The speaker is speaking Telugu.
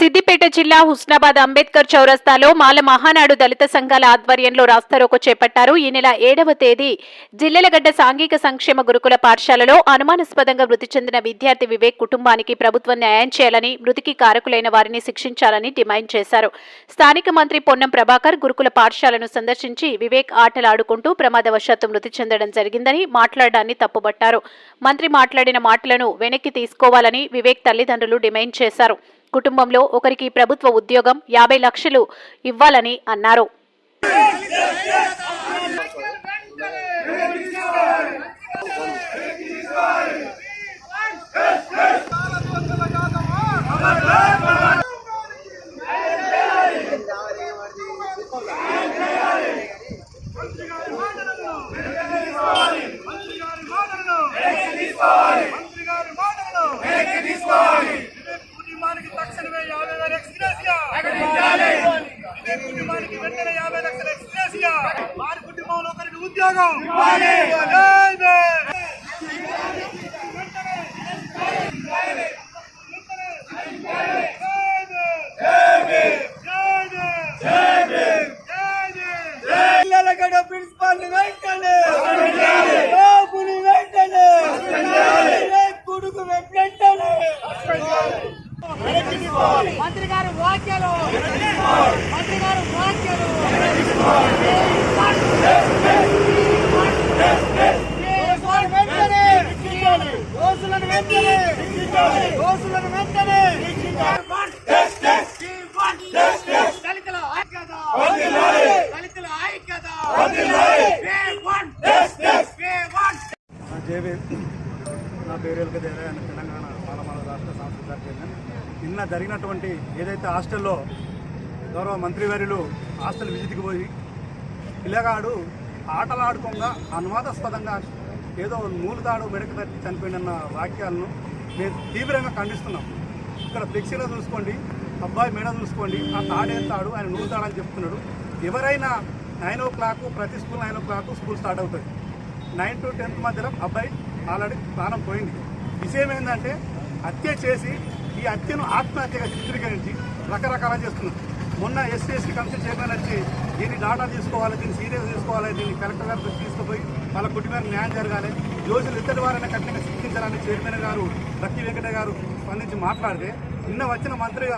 సిద్దిపేట జిల్లా హుస్నాబాద్ అంబేద్కర్ చౌరస్తాలో మాల మహానాడు దళిత సంఘాల ఆధ్వర్యంలో రాస్తారోకో చేపట్టారు. ఈ నెల ఏడవ తేదీ జిల్లెలగడ్డ సాంఘిక సంక్షేమ గురుకుల పాఠశాలలో అనుమానాస్పదంగా మృతి చెందిన విద్యార్థి వివేక్ కుటుంబానికి ప్రభుత్వం న్యాయం చేయాలని మృతికి కారకులైన వారిని శిక్షించాలని డిమాండ్ చేశారు. స్థానిక మంత్రి పొన్నం ప్రభాకర్ గురుకుల పాఠశాలను సందర్శించి వివేక్ ఆటలాడుకుంటూ ప్రమాదవశాత్తు మృతి చెందడం జరిగిందని మాట్లాడడాన్ని తప్పుబట్టారు. మంత్రి మాట్లాడిన మాటలను వెనక్కి తీసుకోవాలని వివేక్ తల్లిదండ్రులు డిమాండ్ చేశారు. కుటుంబంలో ఒకరికి ప్రభుత్వ ఉద్యోగం యాభై లక్షలు ఇవ్వాలని అన్నారు మంత్రి గారి మాటలను వివేక్ కుటుంబానికి తక్షణమే యాభై వేల ఎక్స్గ్రేసియా వివేక్ కుటుంబానికి వెంటనే యాభై లక్షల ఎక్స్గ్రేసియా వారి కుటుంబంలో ఒకరికి ఉద్యోగం జై వివేక్. పిల్లలగడ ప్రిన్సిపాల్ వెంటనే బాబుని వెంటనే కొడుకు వెంటనే మంత్రి గారు వ్యాఖ్యలు మంత్రి గారు వ్యాఖ్యలు వెంటనే దోసులను వెంటనే వెంటనే దళితుల ఐక్యత దళితుల ఐక్యత నా పేరు ఎలుక దేవయ్య తెలంగాణ పాలమాల రాష్ట్ర సాంస్కృతిక నిన్న జరిగినటువంటి ఏదైతే హాస్టల్లో గౌరవ మంత్రివర్యులు హాస్టల్ విజిట్కి పోయి పిల్లగాడు ఆటలాడుకోగా అనువాదాస్పదంగా ఏదో నూలుతాడు మెడకు తట్టి చనిపోయిన వాక్యాలను మేము తీవ్రంగా ఖండిస్తున్నాం. ఇక్కడ ఫ్లెక్సీలో చూసుకోండి అబ్బాయి మేడ చూసుకోండి ఆ తాడేస్తాడు ఆయన నూరుతాడని చెప్తున్నాడు. ఎవరైనా నైన్ ఓ క్లాక్ ప్రతి school nine o'clock school start అవుతుంది. నైన్ టు టెన్త్ మధ్యలో అబ్బాయి ఆల్రెడీ ప్రాణం పోయింది. విషయం ఏంటంటే హత్య చేసి ఈ హత్యను ఆత్మహత్యగా చిత్రీకరించి రకరకాల చేస్తున్నారు. మొన్న ఎస్సీఎస్టీ కమిషన్ చైర్మన్ వచ్చి దీన్ని డాటా తీసుకోవాలి దీన్ని సీరియస్ తీసుకోవాలి దీన్ని కలెక్టర్ గారు తీసుకుపోయి వాళ్ళ కుటుంబానికి న్యాయం జరగాలి. దోషులు ఇద్దరి వారైనా కఠినంగా శిక్షించాలని చైర్మన్ గారు రక్కి వెంకట గారు స్పందించి మాట్లాడితే నిన్న వచ్చిన మంత్రి